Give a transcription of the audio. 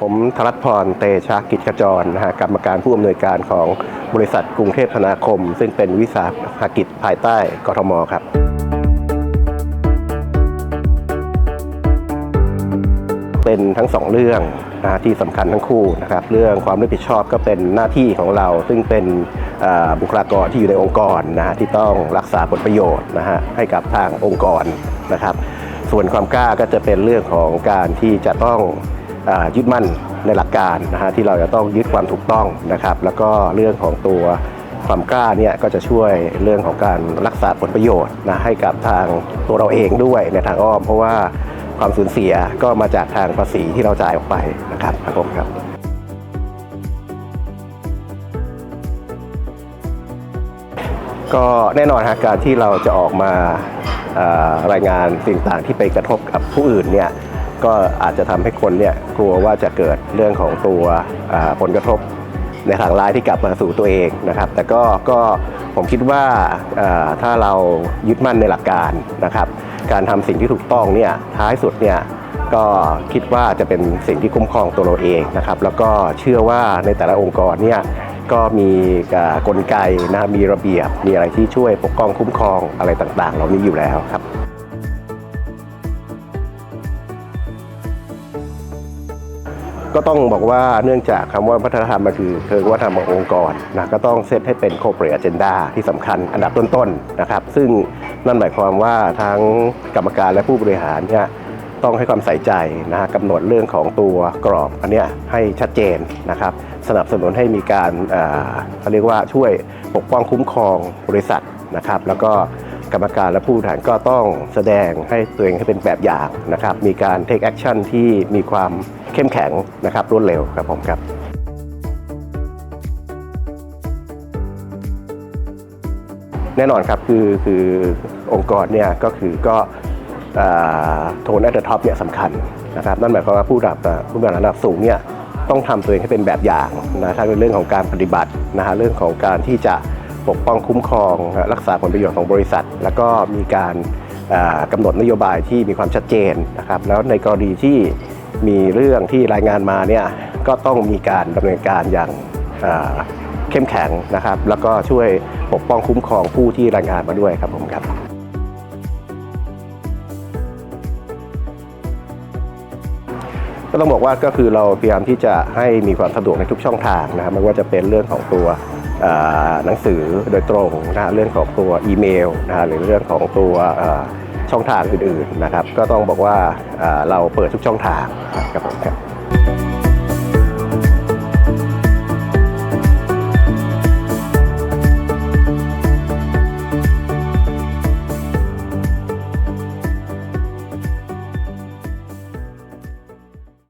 ผมธรัตพร เตชะกิจกจรนะฮะกรรมการผู้อำนวยการของบริษัทกรุงเทพธนาคม ซึ่งเป็นวิสาหกิจภายใต้กทมครับ เป็นทั้งสองเรื่องนะที่สำคัญทั้งคู่นะครับ เรื่องความรับผิดชอบก็เป็นหน้าที่ของเรา ซึ่งเป็นบุคลากรที่อยู่ในองค์กรนะฮะที่ต้องรักษาผลประโยชน์นะฮะให้กับทางองค์กรนะครับ ส่วนความกล้าก็จะเป็นเรื่องของการที่จะต้อง ยึดมั่นในหลักการนะฮะที่เราจะต้องยึดความถูกต้องนะครับ แล้วก็เรื่องของตัวความกล้าเนี่ยก็จะช่วยเรื่องของการรักษาผลประโยชน์นะให้กับทางตัวเราเองด้วยในทางอ้อม เพราะว่าความสูญเสียก็มาจากทางภาษีที่เราจ่ายออกไปนะครับครับผมครับก็แน่นอนฮะการที่เราจะออกมารายงานสิ่งต่างที่ไปกระทบกับผู้อื่นเนี่ย ก็อาจจะทำให้คนเนี่ยกลัวว่าจะเกิดเรื่องของตัวผลกระทบในทางร้ายที่กลับมาสู่ตัวเองนะครับ แต่ก็ก็ผมคิดว่าถ้าเรายึดมั่นในหลักการนะครับ การทำสิ่งที่ถูกต้องเนี่ยท้ายสุดเนี่ยก็คิดว่าจะเป็นสิ่งที่คุ้มครองตัวเราเองนะครับ แล้วก็เชื่อว่าในแต่ละองค์กรเนี่ยก็มีกลไกนะมีระเบียบมีอะไรที่ช่วยปกป้องคุ้มครองอะไรต่างๆ เหล่านี้อยู่แล้วครับ ก็ต้องบอกว่าเนื่องจากคำว่าวัฒนธรรมมันคือเคือวัฒนธรรมขององค์กรนะก็ต้องเซตให้เป็น corporate agenda ที่สำคัญอันดับต้นๆนะครับ ซึ่งนั่นหมายความว่าทั้งกรรมการและผู้บริหารเนี่ยต้องให้ความใส่ใจนะฮะกำหนดเรื่องของตัวกรอบอันเนี้ยให้ชัดเจนนะครับ สนับสนุนให้มีการเอ่อเขาเรียกว่าช่วยปกป้องคุ้มครองบริษัทนะครับ แล้วก็ กรรมการและผู้บริหารก็ต้องแสดงให้ตัวเองให้เป็นแบบอย่างนะครับ มีการ take action ที่มีความเข้มแข็งนะครับรวดเร็วครับผมครับแน่นอนครับคือคือองค์กรเนี่ยก็คือก็โทน at the top เนี่ยสำคัญนะครับนั่นหมายความว่าผู้ระดับผู้บริหารระดับสูงเนี่ยต้องทำตัวเองให้เป็นแบบอย่างนะทั้งในเรื่องของการปฏิบัตินะฮะเรื่องของการที่จะ ปกป้องคุ้มครอง รักษาผลประโยชน์ของบริษัท แล้วก็มีการอ่ากำหนดนโยบายที่มีความชัดเจนนะครับ แล้วในกรณีที่มีเรื่องที่รายงานมาเนี่ยก็ต้องมีการดำเนินการอย่างเข้มแข็งนะครับ แล้วก็ช่วยปกป้องคุ้มครองผู้ที่รายงานมาด้วยครับผมครับก็ต้องบอกว่าก็คือเราพยายามที่จะให้มีความสะดวกในทุกช่องทางนะครับไม่ว่าจะเป็นเรื่องของตัว หนังสือโดยตรงนะเรื่องของตัวอีเมลนะหรือเรื่องของตัวช่องทางอื่นๆนะครับ ก็ต้องบอกว่าอ่าเราเปิดทุกช่องทางครับผมครับ